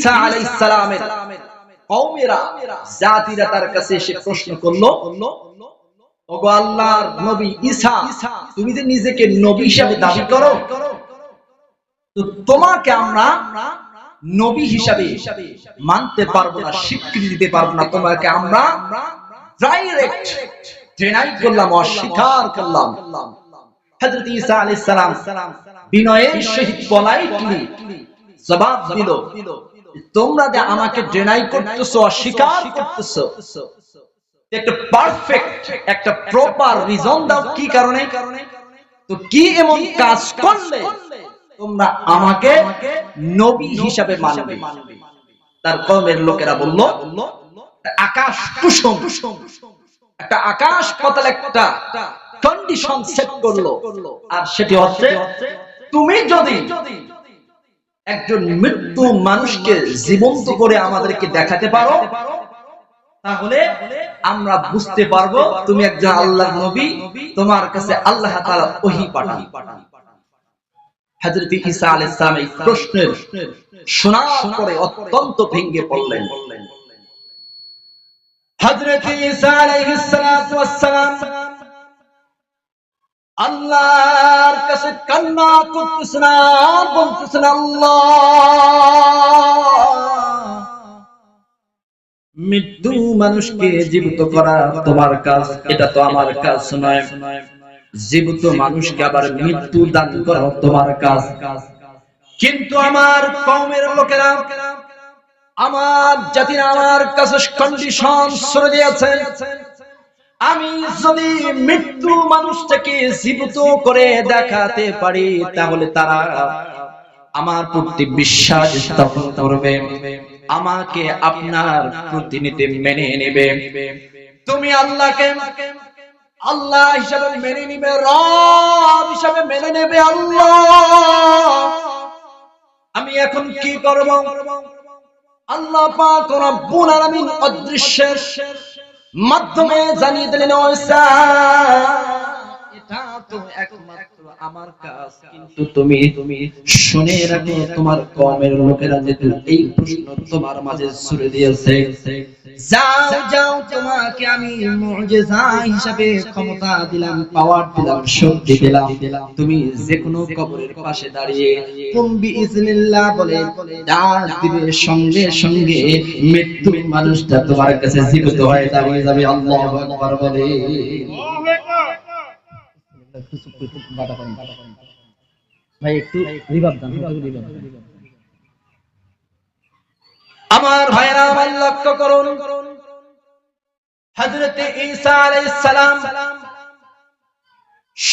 ঈসা আলাইহিস সালামের কওমেরা, জাতিরা তার কাছে এসে প্রশ্ন করল, ওগো আল্লাহর নবী ঈসা, তুমি যে নিজেকে নবী হিসাবে দাবি করো, তো তোমাকে আমরা নবী হিসাবে মানতে পারব না, স্বীকৃতি দিতে পারব না, তোমাকে আমরা ডাইরেক্ট ডিনাই করলাম, অস্বীকার করলাম। হযরত ঈসা আলাইহিস সালাম বিনয়ের সহিত পলাইটলি জবাব দিল তোমরা যে আমাকে ডিনাই করতেছো, অস্বীকার করতেছো একটা পারফেক্ট একটা প্রপার রিজন দাও, কি কারণে? তো কি এমন কাজ করলে তোমরা আমাকে নবী হিসাবে মানবে? তার কমের লোকেরা বলল আকাশ কুসুম। একটা আকাশ পাতাল একটা কন্ডিশন সেট করল। আর সেটি হচ্ছে, তুমি যদি একজন মৃত্যু মানুষকে জীবন্ত করে আমাদেরকে দেখাতে পারো, তাহলে আমরা বুঝতে পারব তুমি একজন আল্লাহ নবী, তোমার কাছে আল্লাহ তাআলা ওহী পাঠান। হযরত ঈসা আলাইহিস সালাম এই প্রশ্নের শোনার পরে অত্যন্ত ভেঙে পড়লেন। হযরত ঈসা আলাইহিস সালাম আল্লাহর কাছে কান্না করতেছেন আর বলতেছেন আল্লাহ। মৃত্যু মানুষকে জীবিত করা তোমার কাজ, এটা তো আমার কাজ নয়। জীবিত মানুষকে আবার মৃত্যু দান করা তোমার কাজ। কিন্তু আমার কওমের লোকেরা, আমার জাতির আমার কাছে কন্ডিশন সরে দিয়েছে আমি যদি মৃত্যু মানুষটাকে জীবিত করে দেখাতে পারি, তাহলে তারা আমার প্রতি বিশ্বাস স্থাপন করবে, আমাকে আপনার প্রতিনিধি মেনে নেবে। তুমি আল্লাহকে আল্লাহ হিসাবে মেনে নিবে, রব হিসাবে মেনে নেবে আল্লাহ। আমি এখন কি করব? আল্লাহ পাক রব্বুল আলামিন অদৃশ্যের মাধ্যমে জানিয়ে দিলেন ও ঈসা এটা তো তুমি শুনে রাখো, তোমার কমের লোকেরা যেহেতু এই প্রশ্ন তোমার মাঝে দিয়েছে। যাও যাও, তোমাকে আমি হিসাবে ক্ষমতা দিলাম পাওয়ার দিলাম, শক্তি দিলাম। তুমি যে কোনো কবরের পাশে দাঁড়িয়ে কুম্বি বলে দিবে, সঙ্গে সঙ্গে মৃত্যু মানুষটা তোমার কাছে জীবিত হয়ে দাঁড়িয়ে যাবে। বলে। ভাই, একটু রিভাব রিভাব আমার ভাইরা আমার লক্ষ্য করুন। ঈসা সালাম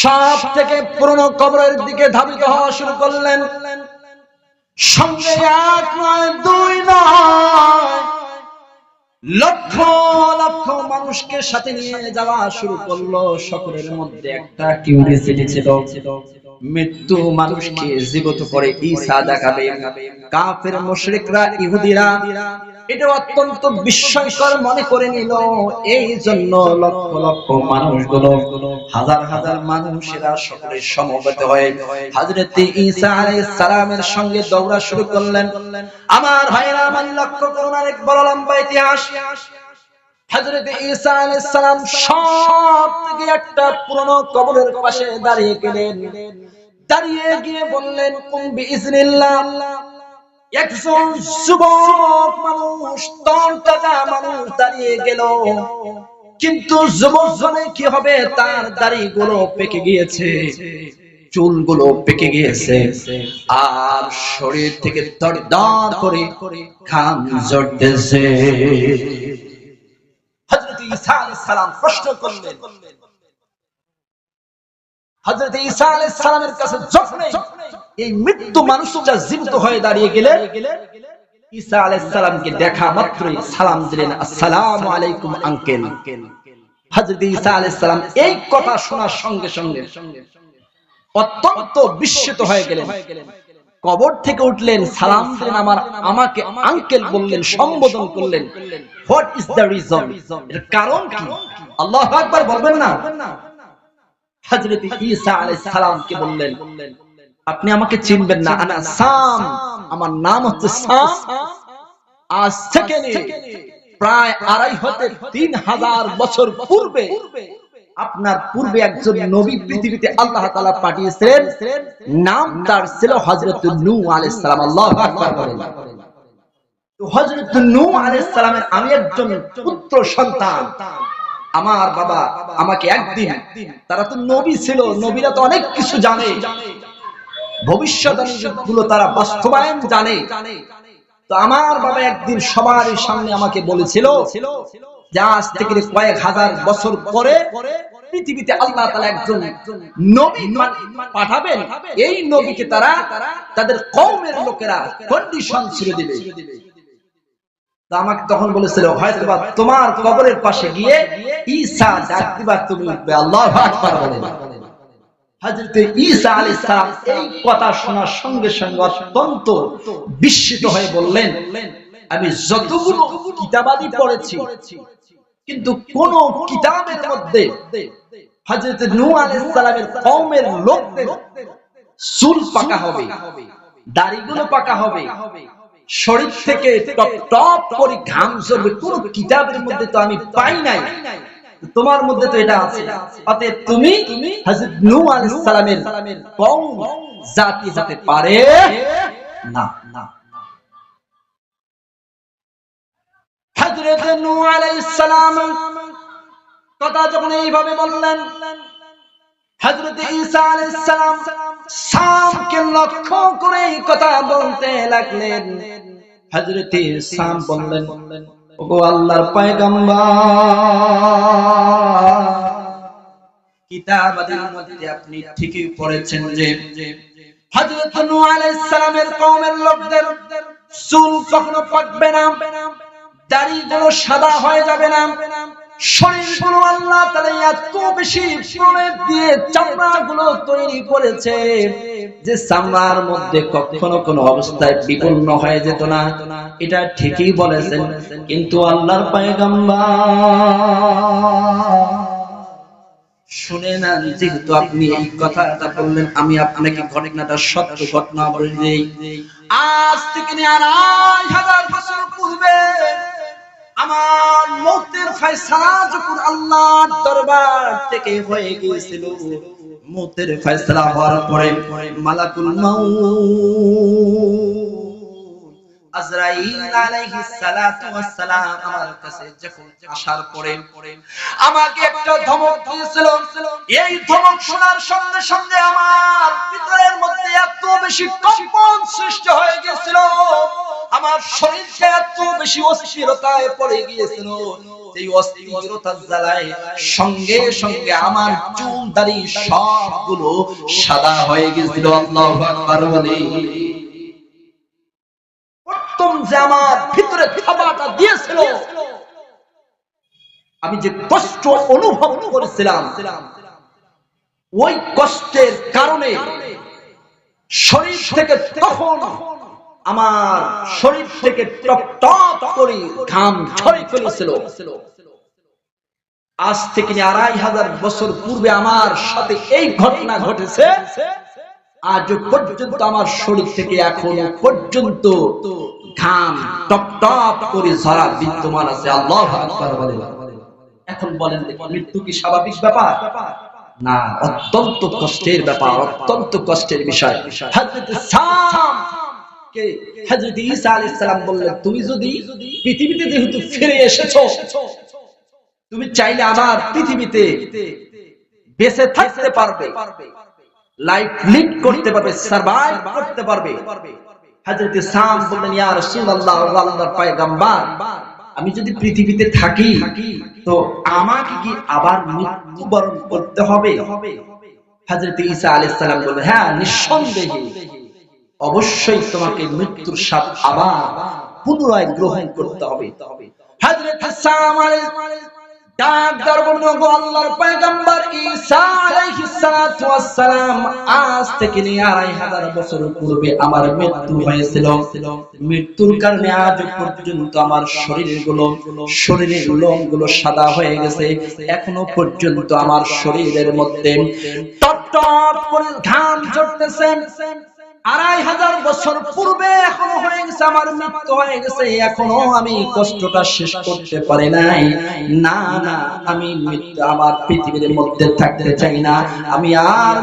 সব থেকে পুরনো কবরের দিকে ধাবিত হওয়া শুরু করলেন। সঙ্গে এক নয়, দুই নয় লক্ষ লক্ষ মানুষকে সাথে নিয়ে যাওয়া শুরু করল সকলের মধ্যে একটা কিউরিয়াসিটি ছিল। মৃত্যু মানুষকে জীবিত করে ঈসা দেখাবে। কাফের মুশরিকরা, ইহুদিরা, এটা অত্যন্ত বিস্ময়কর মনে করে নিল। এই জন্য লক্ষ লক্ষ মানুষগুলো, হাজার হাজার মানুষেরা সকলে সমবেত হয়ে হযরতে ঈসা আলাইহিস সালামের সঙ্গে দৌড়া শুরু করলেন। আমার ভাইরা আমার লক্ষ্য করুন, আরেক বড় লম্বা ইতিহাস। সব থেকে একটা দাঁড়িয়ে দাঁড়িয়ে গিয়ে বললেন একজন মানুষ দাঁড়িয়ে গেল। কিন্তু যুবক জনে কি হবে? তার দাড়িগুলো পেকে গিয়েছে, চুলগুলো পেকে গিয়েছে আর শরীর থেকে দরদর করে ঘাম হযরত এই কথা শোনার সঙ্গে সঙ্গে অত্যন্ত বিস্মিত হয়ে গেলেন। কবর থেকে উঠলেন, সালাম দিলেন আমার, আমাকে আঙ্কেল বললেন, সম্বোধন করলেন। হোয়াট ইজ দ্য রিজন এর কারণ কি? আল্লাহু আকবার বলবেন না? হযরত ঈসা আলাইহিস সালামকে বললেন? আপনি আমাকে চিনবেন না, আনা সাম। আমার নাম হচ্ছে সাম। আজ থেকে প্রায় আড়াই হতে তিন হাজার বছর পূর্বে আপনার পূর্বে একজন নবী পৃথিবীতে আল্লাহ তাআলা পাঠিয়েছিলেন। নাম তার ছিল হযরত নূহ আলাইহিস সালাম। আল্লাহু আকবার বলেন। তো হযরত নূহ আলাইহিস সালামের আমি একজন পুত্র সন্তান। আমার বাবা আমাকে একদিন তারা তো নবী ছিল নবীরা তো অনেক কিছু জানে। ভবিষ্যৎবাণী গুলো তারা বাস্তবায়ন জানে। তো আমার বাবা একদিন সবার সামনে আমাকে বলেছিল যে আজ থেকে কয়েক হাজার বছর পরে পৃথিবীতে আল্লাহ তাআলা একজন নবী পাঠাবেন, এই নবীকে তারা তাদের কওমের লোকেরা কন্ডিশন ছেড়ে দিবে। আমাকে তখন বলেছিল হয়তো বা তোমার কবরের পাশে গিয়ে ঈসা ডাক দিবা তুমি। উঠবে আল্লাহু আকবার বলে। হযরত ঈসা আলাইহিস সালাম এই কথা শোনার সঙ্গে সঙ্গে অত্যন্ত বিস্মিত হয়ে বললেন, আমি যতগুলো কিতাবাদি পড়েছি কিন্তু কোন কিতাবের মধ্যে হযরত নূহ আলাইহিস সালামের কওমের লোকদের চুল পাকা হবে, দাড়িগুলো পাকা হবে, শরীর থেকে টপ টপ করে ঘাম ঝরবে, কোন কিতাবের মধ্যে তো আমি পাই নাই। তোমার মধ্যে তো এটা আছে। অতএব তুমি হযরত নূহ আলাইহিস সালামের কওম জাতি হতে পারে না না। হযরত নূহ আলাইহিস কথা যখন এইভাবে বললেন, হযরত ঈসা লক্ষ্য করে কথা বলতে লাগলেন। হযরত সাম বললেন আল্লাহর পয়গম্বর মধ্যে আপনি ঠিকই পড়েছেন যে, হযরত নূহ আলাইহিস সালামের কওমের লোকদের চুল কখনো পাকবে না। দাড়িগুলো সাদা হয়ে যাবে না। শরীরগুলো আল্লাহ এত বেশি দিয়ে তৈরি করেছে যে চামড়ার মধ্যে কখনো অবস্থায় বিপন্ন হয়ে যেত না। এটা ঠিকই বলেছেন, কিন্তু আল্লাহর পয়গম্বর। শুনে না যেহেতু আপনি এই কথাটা বললেন, আমি আপনাকে ঘটনাটা সত্য ঘটনা বলে আজ থেকে নিয়ে আড়াই হাজার বছর পূর্বে আমার মৌতের ফয়সালা যখন আল্লাহর দরবার থেকে হয়ে গিয়েছিল, মৌতের ফয়সালা হওয়ার পরে মালাকুল আজরাইল আমার কাছে ভিতরের মধ্যে এত বেশি কম্পন সৃষ্টি হয়ে গিয়েছিল। আমার শরীরটা এত বেশি অস্থিরতায় পড়ে গিয়েছিল এই অস্থিরতার জ্বালায় সঙ্গে সঙ্গে আমার চুল, দাড়ি সবগুলো সাদা হয়ে গিয়েছিল। আল্লাহু আমি যে কষ্ট অনুভব করেছিলাম, ওই কষ্টের কারণে শরীর থেকে তখন আমার শরীর থেকে টপ করে ঘাম ঝরে ফেলেছিল। আজ থেকে আড়াই হাজার বছর পূর্বে আমার সাথে এই ঘটনা ঘটেছে। আজ পর্যন্ত আমার শরীর থেকে এখন পর্যন্ত ঘাম টপ টপ করে ঝরা বিদ্যমান আছে। আল্লাহ এখন বলেন মৃত্যু কি স্বাভাবিক ব্যাপার? না, অত্যন্ত কষ্টের ব্যাপার, অত্যন্ত কষ্টের বিষয়। ঈসা আলাইহিস সালাম বললেন, তুমি যদি পৃথিবীতে যেহেতু ফিরে এসেছ, তুমি চাইলে পৃথিবীতে বেঁচে থাকতে পারবে লাইফ লিড করতে পারবে, সার্ভাইভ করতে পারবে। হযরত সাম বললেন, ইয়া রাসূলুল্লাহ আল্লাহর পয়গম্বর, আমি যদি পৃথিবীতে থাকি, তো আমাকে কি আবার মৃত্যুবরণ করতে হবে? হযরত ঈসা আলাইহিস সালাম বললেন হ্যাঁ নিঃসন্দেহে। অবশ্যই তোমাকে মৃত্যুর স্বাদ আবার পুনরায় গ্রহণ করতে হবে। গুলো সাদা হয়ে গেছে। এখনও পর্যন্ত আমার শরীরের মধ্যে টপ টপ করে আড়াই হাজার বছর পূর্বে এখনও হয়ে গেছে আমার মৃত্যু হয়ে গেছে। এখনও আমি কষ্টটা শেষ করতে পারি নাই। না না, আমি মৃত্যু আমার পৃথিবীর মধ্যে থাকতে চাই না। আমি আর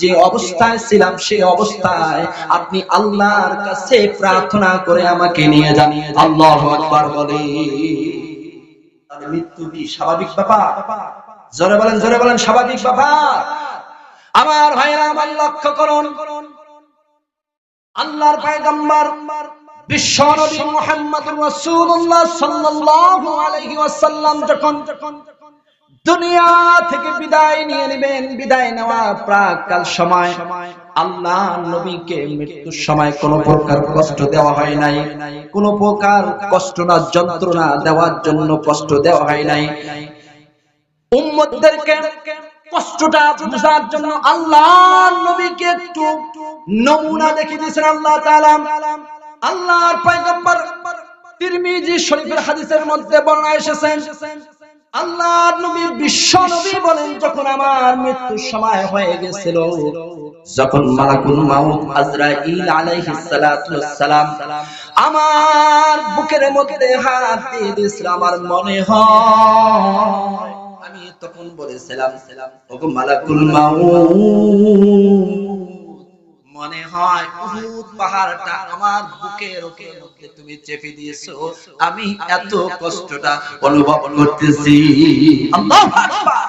যে অবস্থায় ছিলাম অবস্থায় আপনি আল্লাহর কাছে প্রার্থনা করে আমাকে নিয়ে মৃত্যু স্বাভাবিক জোরে বলেন বলেন, স্বাভাবিক আমার ভাইরা আমার লক্ষ্য করুন। আল্লাহর পয়গম্বর বিশ্ব থেকে বিদায় নিয়ে নেবেন, বিদায় নেওয়া সময়, আল্লাহ সময় কোনো প্রকার কষ্ট দেওয়া হয় নাই। কোনো প্রকার কষ্ট না, যন্ত্রণা দেওয়ার জন্য কষ্ট দেওয়া হয় নাই। উম্মতদেরকে কষ্টটা বোঝার জন্য আল্লাহ নবীকে একটু নমুনা দিয়েছেন আল্লাহ শরীফের হাদিসের মধ্যে এসেছেন আল্লাহর নবী বিশ্ব নবী বলেন, যখন আমার মৃত্যুর সময় হয়ে গেছিল, যখন মালাকুল মাউত আমার বুকের মধ্যে হাত দিয়ে দিয়েছিল, আমার মনে হয় আমি তখন বলেছিলাম, ওগো মালাকুল মনে হয় উহুদ পাহাড়টা আমার বুকে ওকে মধ্যে তুমি চেপে দিয়েছ। আমি এত কষ্টটা অনুভব করতেছি। আল্লাহু আকবার।